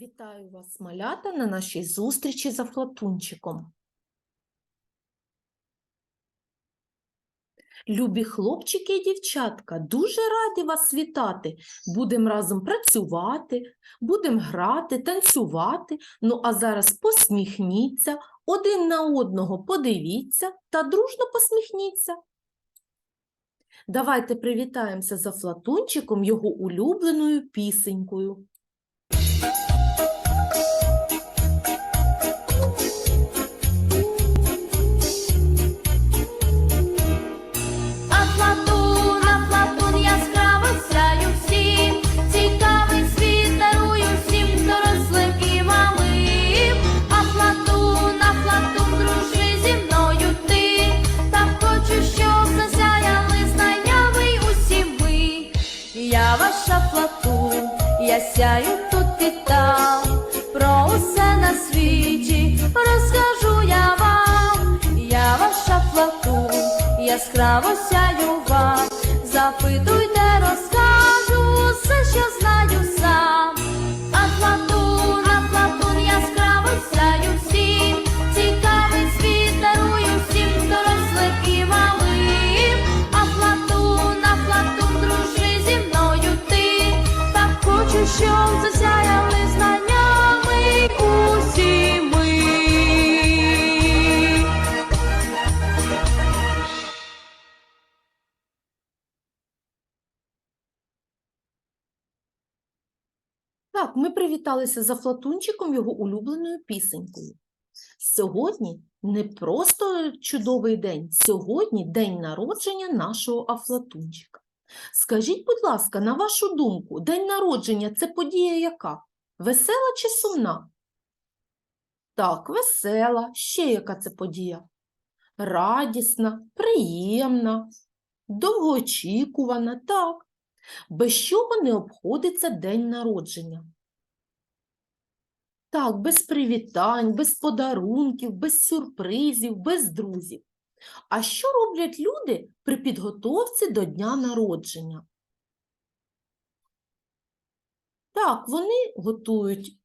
Вітаю вас, малята, на нашій зустрічі з Афлатунчиком. Любі хлопчики і дівчатка, дуже раді вас вітати. Будемо разом працювати, будемо грати, танцювати. Ну а зараз посміхніться, один на одного подивіться та дружно посміхніться. Давайте привітаємося з Афлатунчиком його улюбленою пісенькою. Я ваша плату, я сяю тут і там, про усе на світі розкажу я вам. Я ваша плату, яскраво сяю вам, запитуйте, розкажу Так, ми привіталися з Афлатунчиком його улюбленою пісенькою. Сьогодні не просто чудовий день, сьогодні день народження нашого Афлатунчика. Скажіть, будь ласка, на вашу думку, день народження це подія яка? Весела чи сумна? Так, весела. Ще яка це подія? Радісна, приємна, довгоочікувана, так. Без чого не обходиться день народження? Так, без привітань, без подарунків, без сюрпризів, без друзів. А що роблять люди при підготовці до дня народження? Так, вони готують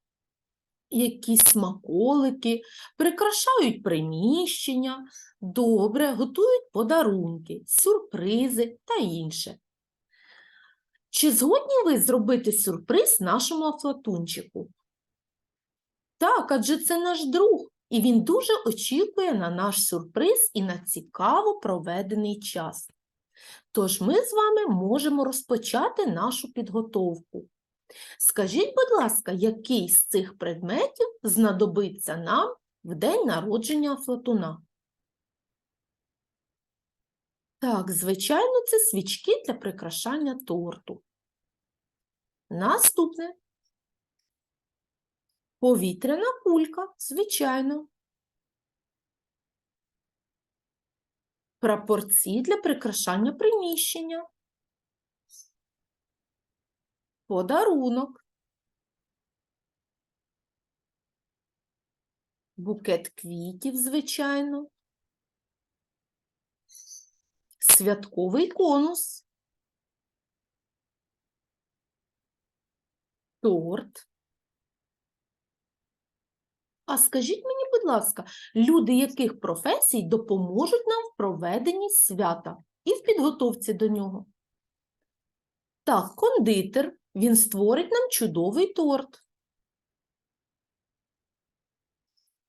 якісь смаколики, прикрашають приміщення, добре, готують подарунки, сюрпризи та інше. Чи згодні ви зробити сюрприз нашому Афлатунчику? Так, адже це наш друг, і він дуже очікує на наш сюрприз і на цікаво проведений час. Тож ми з вами можемо розпочати нашу підготовку. Скажіть, будь ласка, який з цих предметів знадобиться нам в день народження Афлатуна? Так, звичайно, це свічки для прикрашання торту. Наступне. Повітряна кулька, звичайно. Прапорці для прикрашання приміщення. Подарунок. Букет квітів, звичайно. Святковий конус. Торт. А скажіть мені, будь ласка, люди яких професій допоможуть нам в проведенні свята і в підготовці до нього? Так, кондитер, він створить нам чудовий торт.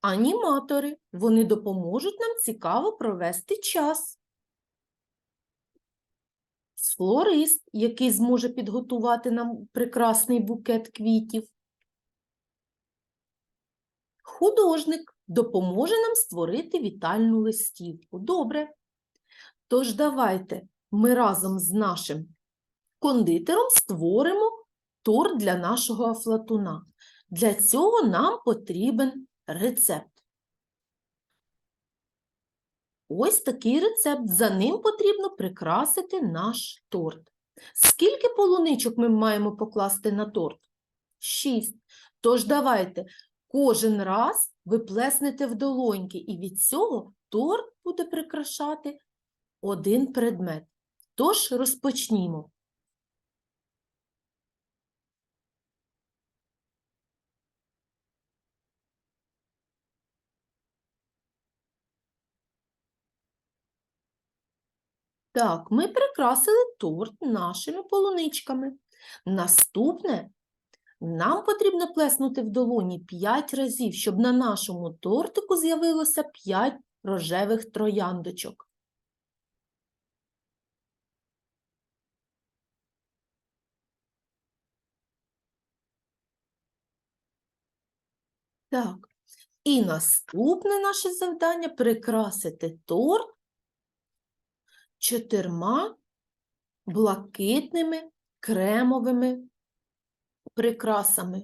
Аніматори, вони допоможуть нам цікаво провести час. Флорист, який зможе підготувати нам прекрасний букет квітів. Художник допоможе нам створити вітальну листівку. Добре. Тож давайте ми разом з нашим кондитером створимо торт для нашого афлатуна. Для цього нам потрібен рецепт. Ось такий рецепт. За ним потрібно прикрасити наш торт. Скільки полуничок ми маємо покласти на торт? Шість. Тож давайте Кожен раз ви плеснете в долоньки, і від цього торт буде прикрашати один предмет. Тож розпочнімо. Так, ми прикрасили торт нашими полуничками. Наступне нам потрібно плеснути в долоні 5 разів, щоб на нашому тортику з'явилося 5 рожевих трояндочок. Так, і наступне наше завдання прикрасити торт чотирма блакитними кремовими прикрасами.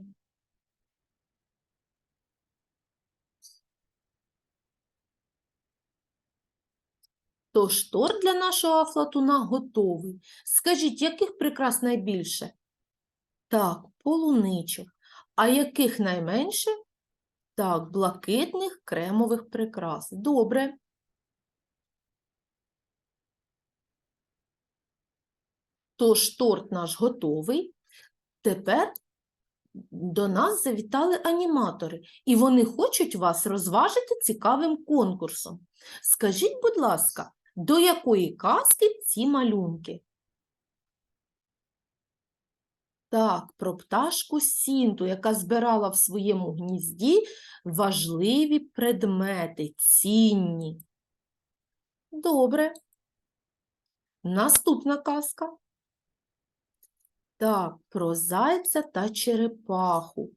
Тож торт для нашого афлатуна готовий. Скажіть, яких прикрас найбільше? Так, полуничок. А яких найменше? Так, блакитних кремових прикрас. Добре. Тож торт наш готовий. Тепер до нас завітали аніматори, і вони хочуть вас розважити цікавим конкурсом. Скажіть, будь ласка, до якої казки ці малюнки? Так, про пташку Сінту, яка збирала в своєму гнізді важливі предмети, цінні. Добре. Наступна казка. Так, про зайця та черепаху.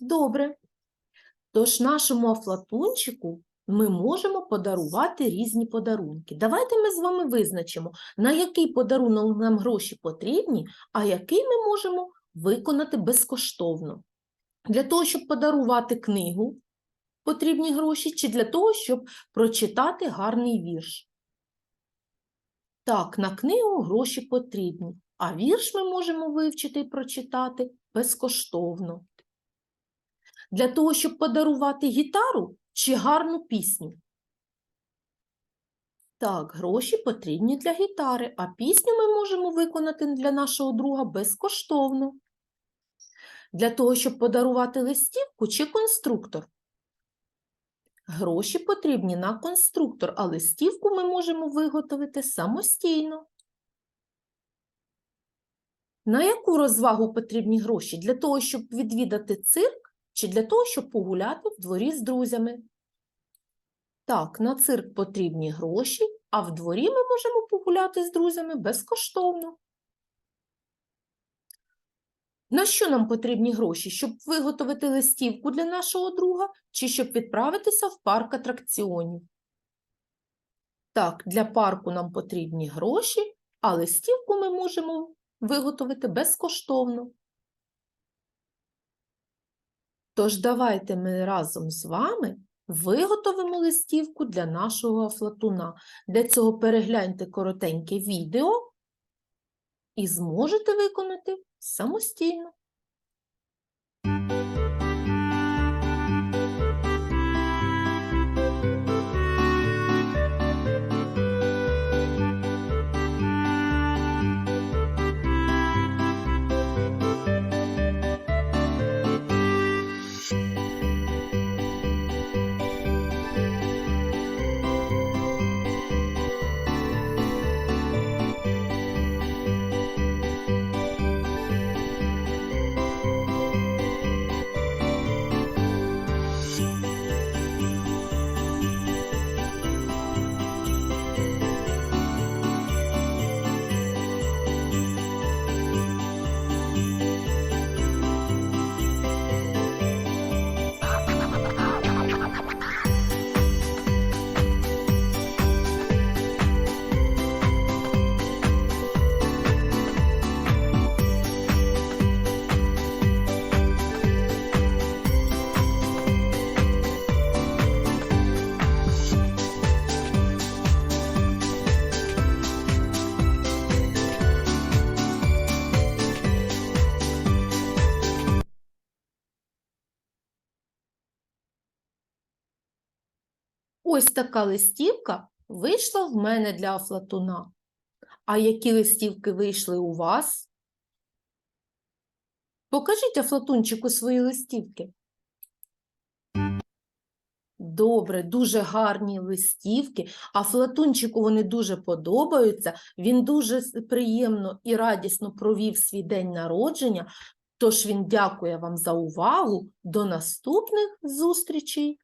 Добре. Тож нашому афлатунчику ми можемо подарувати різні подарунки. Давайте ми з вами визначимо, на який подарунок нам гроші потрібні, а який ми можемо виконати безкоштовно. Для того, щоб подарувати книгу, потрібні гроші, чи для того, щоб прочитати гарний вірш. Так, на книгу гроші потрібні, а вірш ми можемо вивчити і прочитати безкоштовно. Для того, щоб подарувати гітару чи гарну пісню. Так, гроші потрібні для гітари, а пісню ми можемо виконати для нашого друга безкоштовно. Для того, щоб подарувати листівку чи конструктор. Гроші потрібні на конструктор, а листівку ми можемо виготовити самостійно. На яку розвагу потрібні гроші? Для того, щоб відвідати цирк чи для того, щоб погуляти в дворі з друзями? Так, на цирк потрібні гроші, а в дворі ми можемо погуляти з друзями безкоштовно. На що нам потрібні гроші? Щоб виготовити листівку для нашого друга чи щоб відправитися в парк атракціонів? Так, для парку нам потрібні гроші, а листівку ми можемо виготовити безкоштовно. Тож давайте ми разом з вами виготовимо листівку для нашого афлатуна. Для цього перегляньте коротеньке відео і зможете виконати самостійно. Ось така листівка вийшла в мене для Афлатуна. А які листівки вийшли у вас? Покажіть Афлатунчику свої листівки. Добре, дуже гарні листівки, а Флатунчику вони дуже подобаються. Він дуже приємно і радісно провів свій день народження. Тож він дякує вам за увагу. До наступних зустрічей!